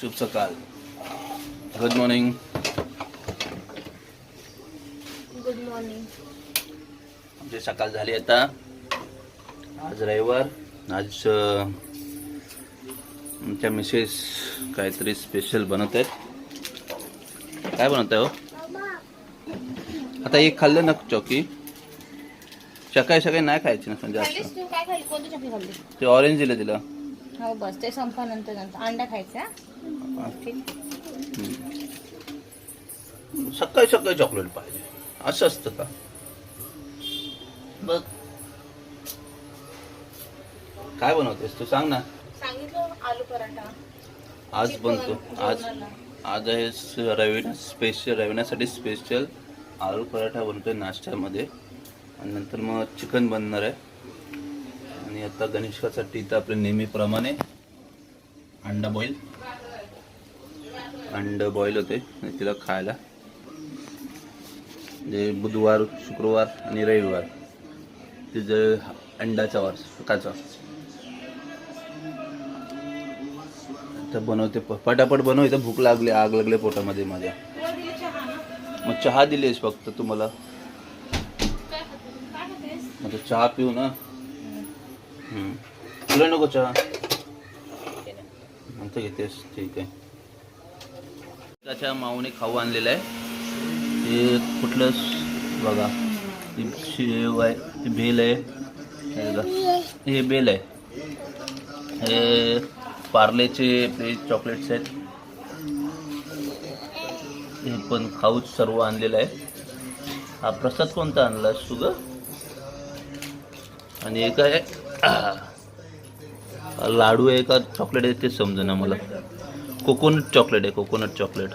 शुभ सकाळ good morning good morning आमची सकाळ झाली आता. आज रविवार. आज आमच्या मिसेस काहीतरी स्पेशल बनवत आहेत. काय बनवत आहे हो? आता एक खाल्लं ना चौकी. सकाळी सकाळी नाही खायची ना खाल्ली? ते ऑरेंज दिलं तिला. हो बस ते संपानंतर नंतर अंडा खायचा. ठीक. सकाळी सकाळी चॉकलेट पाहिजे. असं असतं का? बघ. काय बनवतेस तू? सांग ना. सांगितलं आलू पराठा. आज बनतो आज. आज आहे स- रविना स्पेशल रविनासाठी स्पेशल आलू पराठा बनतोय नाश्त्यामध्ये. आणि नंतर मग चिकन बनणार आहे. आता गणेशकासाठी तर आपल्या नेहमीप्रमाणे अंडा बॉईल अंड बॉईल होते तिला खायला. म्हणजे बुधवार शुक्रवार आणि रविवार. तिचं अंडाचा वार सकाळचा तर बनवते पटापट बनव इथं भूक लागली आग लागली पोटामध्ये माझ्या. मग चहा दिलीस फक्त तुम्हाला. आता चहा पिऊ ना. तुला नको चहा. नंतर घेतेस ठीक आहे त्याच्या माऊने खाऊ आणलेलं आहे. ते कुठलं बघा. ती शेव आहे ती भेल आहे. हे बेल आहे. हे पार्लेचे आपले चॉकलेट्स आहेत. हे पण खाऊच सर्व आणलेलं आहे. हा प्रसाद कोणता आणला? सुग आणि एक आहे लाडू आहे का चॉकलेट आहे ते समजेना मला. कोकोनट चॉकलेट आहे कोकोनट चॉकलेट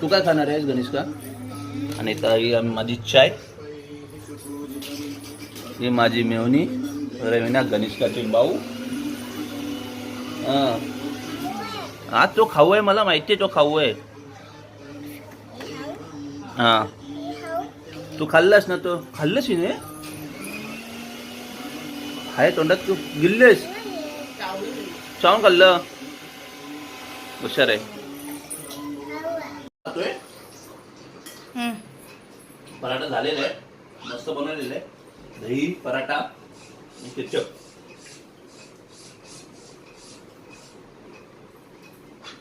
तू काय खाणार आहेस गणेश का आणि ताई माझी चाय. ही माझी मेवणी रवीना गणेशकाचे भाऊ. हां हा तो खाऊ आहे मला माहिती आहे तो खाऊ आहे. हां तू खाल्लास ना तो? खाल्लंस हिने? आहे तोंडात तू गिल्लेस. चावून खाल्लं. हुशार आहे. पराठा झालेला आहे. मस्त बनवलेला आहे. दही पराठा केचप.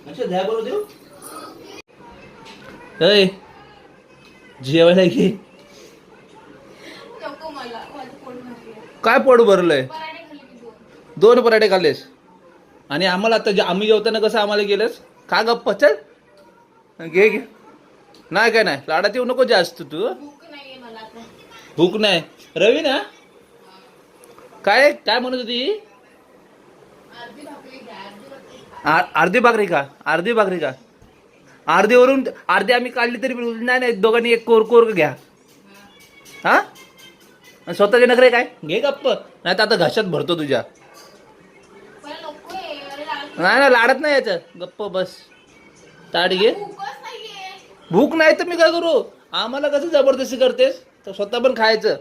अच्छा द्या बरोबर देऊ. जेवायला घे नको मला माझं पोट भरलं काय पोट भरलंय? दोन. पराठे खाल्लेस? आणि आम्हाला आता जे- आम्ही जेवताना कसं आम्हाला गेलेस? का गप्प चल. घे घे. नाही काय नाही लाडात येऊ नको जास्त तू. भूक नाहीये मला आता. भूक नाही. रवी ना? काय काय म्हणत होती? अर्धी भाकरी द्या अर्धी भाकरी आ- अर्धी भाकरी का अर्धी भाकरी का अर्धीवरून अर्धी आम्ही काढली तरी नाही नाही दोघांनी एक कोर कोर घ्या. हा? आणि स्वतःचे नखरे काय? घे गप्प. नाही तर आता घशात भरतो तुझ्या. नाही ना लाडत नाही याचं गप्प बस. ताट घे. भूक नाही तर मी काय करू? आम्हाला कसं जबरदस्ती करतेस? तर स्वतः पण खायचं.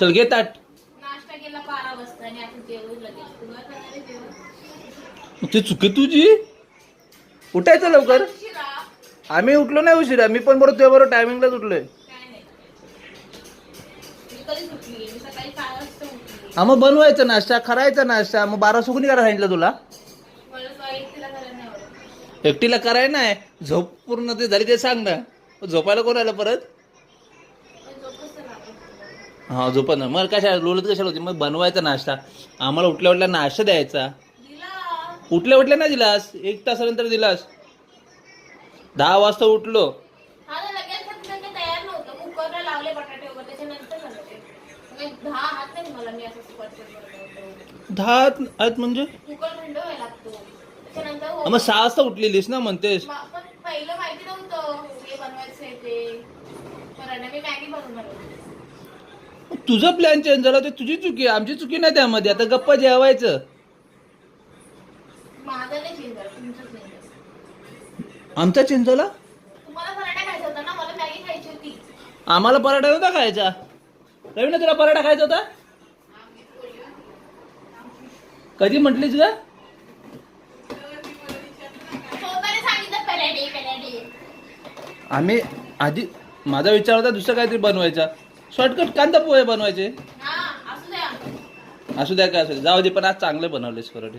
चल घे ताट. ती चुकी तुझी? उठायचं लवकर. आम्ही उठलो नाही उशिरा. मी पण बरोबर बरोबर टायमिंगलाच उठलोय. हा मग बनवायचा नाश्ता करायचा नाश्ता. मग बारा सुकून करायला सांगितलं तुला? एकटीला कराय नाही झोप पूर्ण ते झाली ते सांग ना. झोपायला कोण आलं परत? हा झोपा ना मग कशा लोलत कशाला होती? मग बनवायचा नाश्ता. आम्हाला उठल्या उठल्या नाश्ता द्यायचा. उठल्या उठल्या नाही दिलास. एक तासानंतर दिलास. दहा वाजता उठलो. मग दहा हात म्हणजे? मग सहा वाजता उठलेलीस ना म्हणतेस? पहिलं माहिती नव्हतं. हे. तुझा प्लॅन चेंज झाला ते तुझी चुकी आमची चुकी नाही त्यामध्ये. आता गप्पा जेवायचं माझा नाही चेंज झाला तुमचंच नाही झालं. आमचा चेंज झाला तुम्हाला पराठा खायचा होता ना मला मॅगी खायची होती आम्हाला पराठा नव्हता खायचा. रवीना तुला पराठा खायचा होता? कधी म्हटलीस पॅलेडी आम्ही आधी माझा विचार होता दुसरं काहीतरी बनवायचा. शॉर्टकट कांदा पोहे बनवायचे. असू द्या. असू द्या काय असू द्या. जाऊ दे पण आज चांगले बनवलेस पराठे.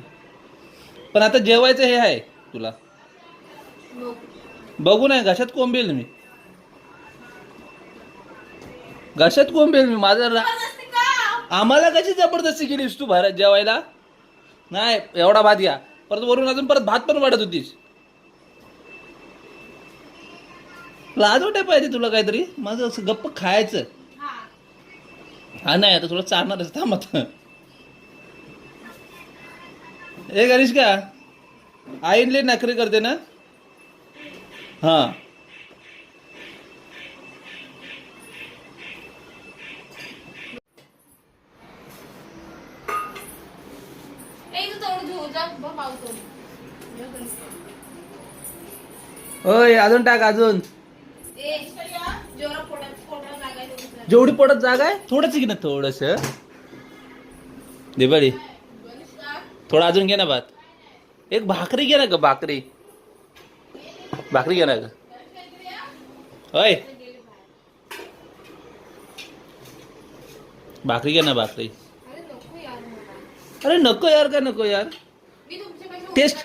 पण आता जेवायचं हे आहे तुला. बघ. नाही घशात कोंबेल मी. घशात कोंबेल मी माझा रा- जबरदस्ती का? आम्हाला कशी जबरदस्ती केलीस तू भारत जेवायला? नाही एवढा भात घ्या. परत वरून अजून परत भात पण वाढत होतीस. लाज वाटाय पाहिजे तुला काहीतरी? माझं असं गप्प खायचं. हा. हा नाही आता तुला चालणारच थांब आता. ए गणेश का? आईनले नखरे करते ना? हा. ओय अजून टाक अजून. जेवढा पडत जागा आहे थोडंच घे ना थोडस? दिवाळी? थोडं अजून घे ना भात. एक भाकरी घे ना ग भाकरी. भाकरी घेणार का ग भाकरी घे ना भाकरी. अरे नको यार नको यार का नको यार? टेस्ट.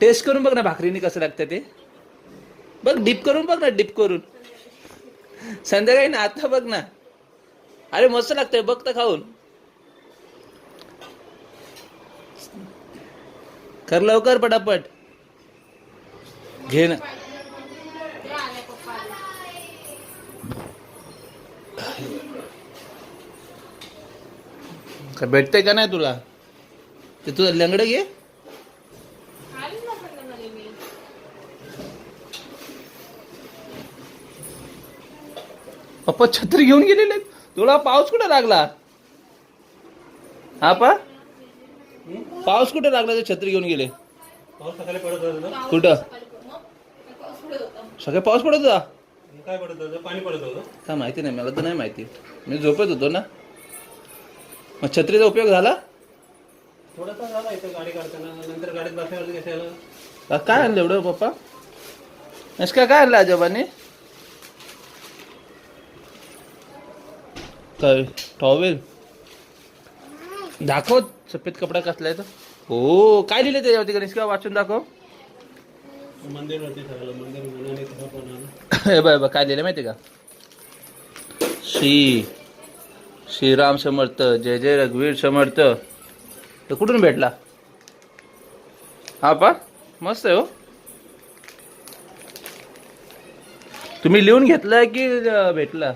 टेस्ट करून बघ ना भाकरीने कसं लागतं ते. बघ डिप करून बघ ना डिप करून. संध्याकाळी ना आता बघ ना. अरे मस्त लागतंय बघ तर खाऊन. कर लवकर पटापट. घे ना भेटते काय का नाही तुला? ते तुझं लंगडं घे. पप्पा छत्री घेऊन गेलेले तुला पाऊस कुठे लागला? हा पा. पाऊस कुठे लागला ते छत्री घेऊन गेले? पाऊस कुठं सकाळी मग पाऊस पुढे होता. सगळे पाऊस पडत होता? काय पडत होतं? पाणी पडत होतं? काय माहिती नाही मला तर नाही माहिती. मी झोपत होतो ना. मग छत्रीचा उपयोग झाला? थोडासा झाला इथं गाडी काढताना. नंतर गाडीत बसायला कशाला? आ, काय आणलं एवढं पप्पा? नस काय काय आणलं आजोबाने? काय टॉवेल दाखव सफेद कपडा कसला आहे तो. हो काय लिहिलं त्याच्यावरती गणेश? का वाचून दाखव. हे बाय बा काय लिहिलं माहिती का? श्री श्रीराम समर्थ जय जय रघुवीर समर्थ. ते कुठून भेटला? हा पा मस्त आहे हो. तुम्ही लिहून घेतलाय की भेटला.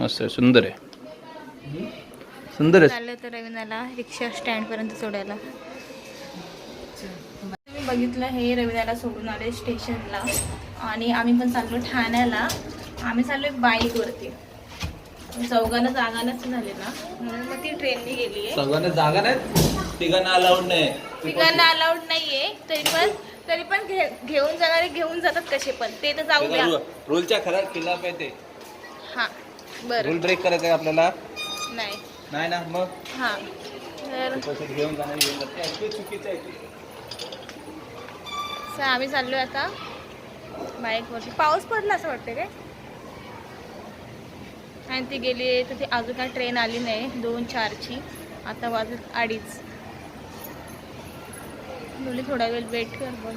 मस्त आहे सुंदर आहे. सुंदर आहे. चाललं तर रवीनाला रिक्षा स्टँड पर्यंत सोडायला. तुम्ही बघितलं हे रवीनाला सोडून आले स्टेशनला. आणि आम्ही पण चाललो ठाण्याला. आम्ही चाललोय बाईकवरती. चौघांना जागा नसते झाले ना. म्हणून मग ती ट्रेनने गेली आहे सगळ्यांना जागा नाही तिघांना अलाउड नाही. तिघांना अलाउड नाहीये. तरी पण तरी पण घे- घेऊन जाणारे घेऊन जातात कसे पण. ते तर जाऊ द्या. रूलच्या खरा खिलाफ आहे ते. हा बरं. रूल ब्रेक करायचा आहे आपल्याला. नाही. नाही ना मग? हा. तर घेऊन जाणार घेऊन चुकीचं आहे आम्ही चाललोय आता बाईकवरती. पाऊस पडला असं वाटतं काय? आणि ती गेली तर ती अजून काय ट्रेन आली नाही दोन चारची. आता वाजत अडीच. बोलली थोडा वेळ वेट कर बघ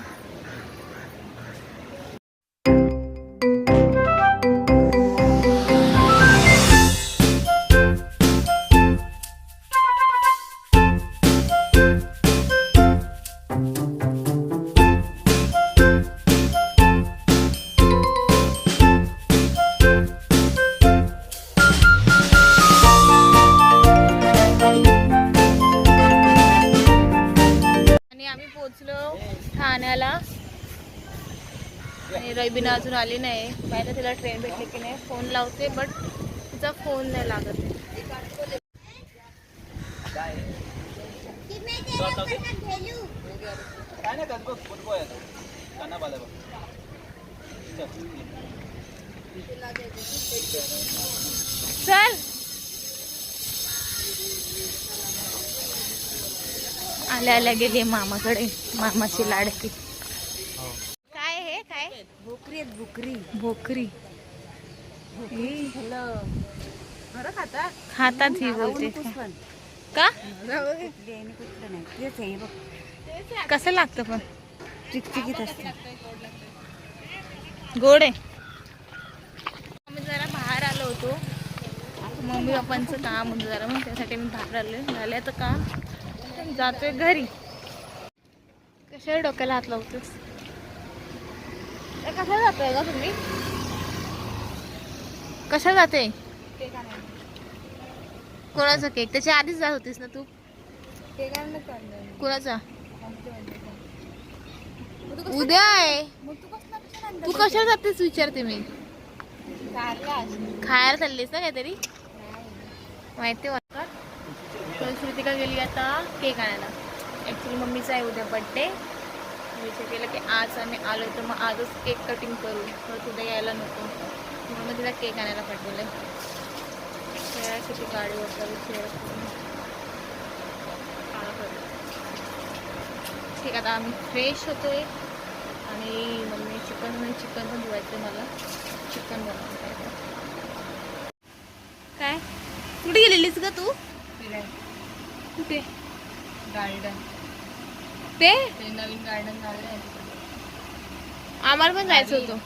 आणि अजून आली नाही. माहिती तिला ट्रेन भेटली की नाही. फोन लावते बट तिचा फोन नाही लागत. चल. आल्या आल्या गेली मामाकडे. मामाची लाडकी. भोकरी आहेत भोकरी. भोकरी. बरं खातात खातात ही बोलते पण. का? कुठलं नाही. तेच आहे बघ. कसं लागतं पण? चिकचिकीत असते. गोड आहे. आम्ही जरा बाहेर आलो होतो. मम्मी पप्पांचं काम होतं जरा मग त्यासाठी मी बाहेर आले झाले आता काम. जातोय घरी. कशा डोक्याला हात लावतोस कशा जातोय का तुम्ही? कशा जाते कोणाचा केक? त्याच्या आधीच जात होतीस ना तू? कोणाचा? उद्या! आहे तू कशाला जातेस विचारते मी. खायला चाललीस ना काहीतरी? माहिती वाटत तर श्रुतिका गेली आता केक आणायला. ॲक्च्युली मम्मीचा आहे उद्या बड्डे विचार केला की आज आम्ही आलो तर मग आजच केक कटिंग करू. तर उद्या यायला नको. म्हणून मग तिला केक आणायला पाठवलं त्यासाठी गाडीवर चालू शेअर ठीक आहे आता आम्ही फ्रेश होतोय. आणि मम्मी चिकन म्हणजे चिकन पण धुवायचं मला. चिकन बनवायचं काय? कुठे गेलेलीस का तू? कुठे? गार्डन ते नवीन गार्डन झालंय आम्हाला पण जायचं होतं.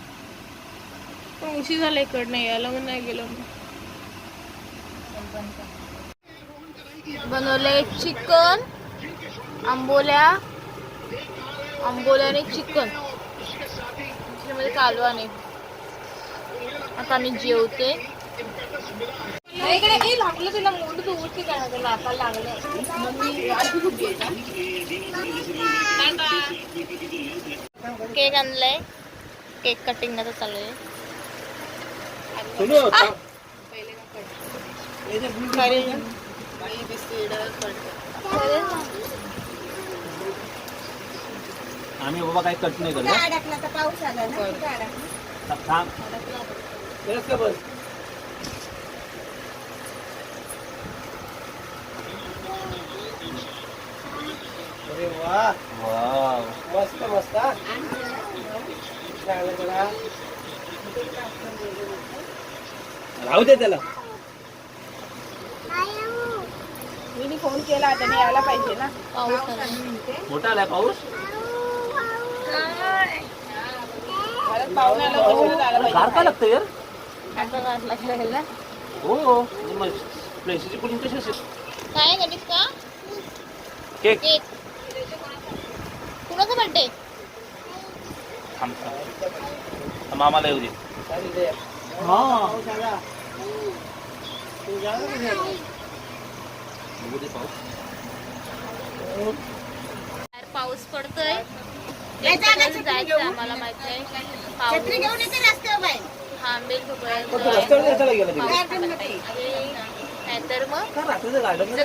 पण उशीर झाला इकडनं यायला पण नाही गेलो बनवले चिकन आंबोल्या आंबोल्याने चिकन. त्याच्यामध्ये कालवा नाही. आता आम्ही जेवते. इकडे लागलं तुला मोठ तू उठते का? तुला आता लागलं. केक आणलाय. केक कटिंग आता चालू आहे आम्ही बाबा काही कट नाही तर पाऊस आला ना कुठं अडकला? थांब बस का बस अरे वा वाव मस्त मस्त हा. चांगलं चला. राहू दे त्याला. मी फोन केला त्याने यायला पाहिजे ना. पाऊस आला. मोठा आलाय पाऊस? गार का लागतं यार. आता. हो प्लेसीची कशी असेल? काय गणित का केक. केक. कुणाचा बर्थडे थांब थांब. मामाला येऊ दे. पाऊस पडतोय. जायचं आम्हाला माहिती आहे पाऊस घेऊन येते रस्त्यावर बाई थांबेल तोपर्यंत रस्त्यावर कशाला गेला तिकडे? आणि नाहीतर मग का रात्रीचं गार्डन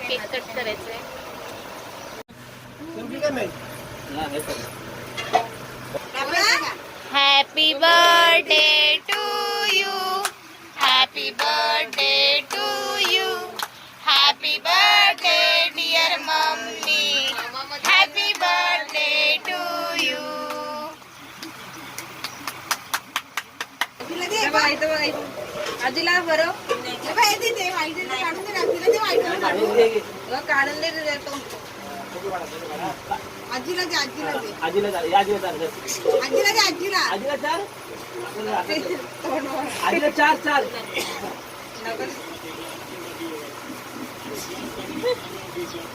केक कट करायचंय. नाही हे कर. Happy birthday to you happy birthday to you happy birthday dear mummy happy birthday to you आजीला बरं हे काढून दे काढून दे. तो. आजीला दे आजीला दे. आजीला चाल या आजीला चाल आजीला दे आजीला. आजीला चाल आजीला चार चार.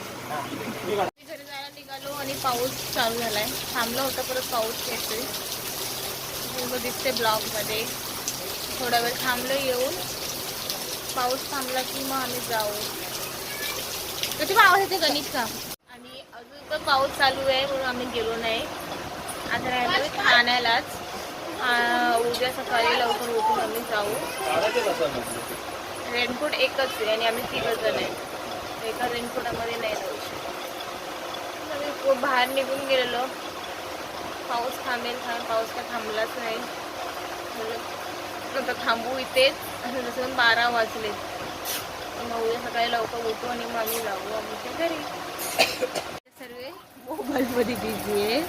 घरी जायला निघालो आणि पाऊस चालू झालाय. थांबला होता परत पाऊस येतोय. पूर्ण दिसते ब्लॉकमध्ये थोडा वेळ थांबलो येऊन पाऊस थांबला की मग आम्ही जाऊ. कधी आवाज येते गणित का तर पाऊस चालू आहे म्हणून आम्ही गेलो नाही. आता राहिलो ठाण्यालाच उद्या सकाळी लवकर उठून आम्ही जाऊ. रेनकोट एकच आहे आणि आम्ही तिघच जण आहे. एका रेनकोटामध्ये नाही जाऊ शकत. आम्ही खूप बाहेर निघून गेलेलो. पाऊस थांबेल थांब पाऊस काय थांबलाच नाही. म्हणून आता थांबू इथेच. जसं बारा वाजले. मग उद्या सकाळी लवकर उठू आणि मग आम्ही जाऊ आमच्या घरी. मोबाईलमध्ये बिझी आहे.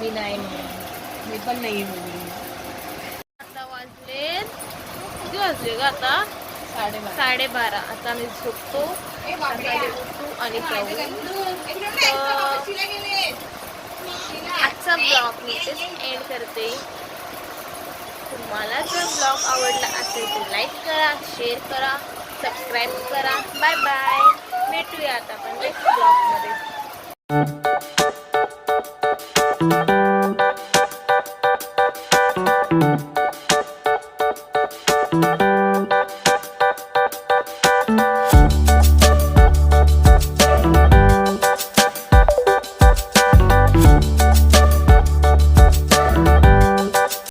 मी नाही मी पण नाही आता वाजले किती वाजले ग आता? साडेबारा. आता आम्ही झोपतो. आणि आजचा ब्लॉग मी एंड करते. तुम्हाला जर ब्लॉग आवडला असेल तर लाईक करा शेअर करा सबस्क्राईब करा. बाय बाय भेटूया आता आपण नेक्स्ट ब्लॉगमध्ये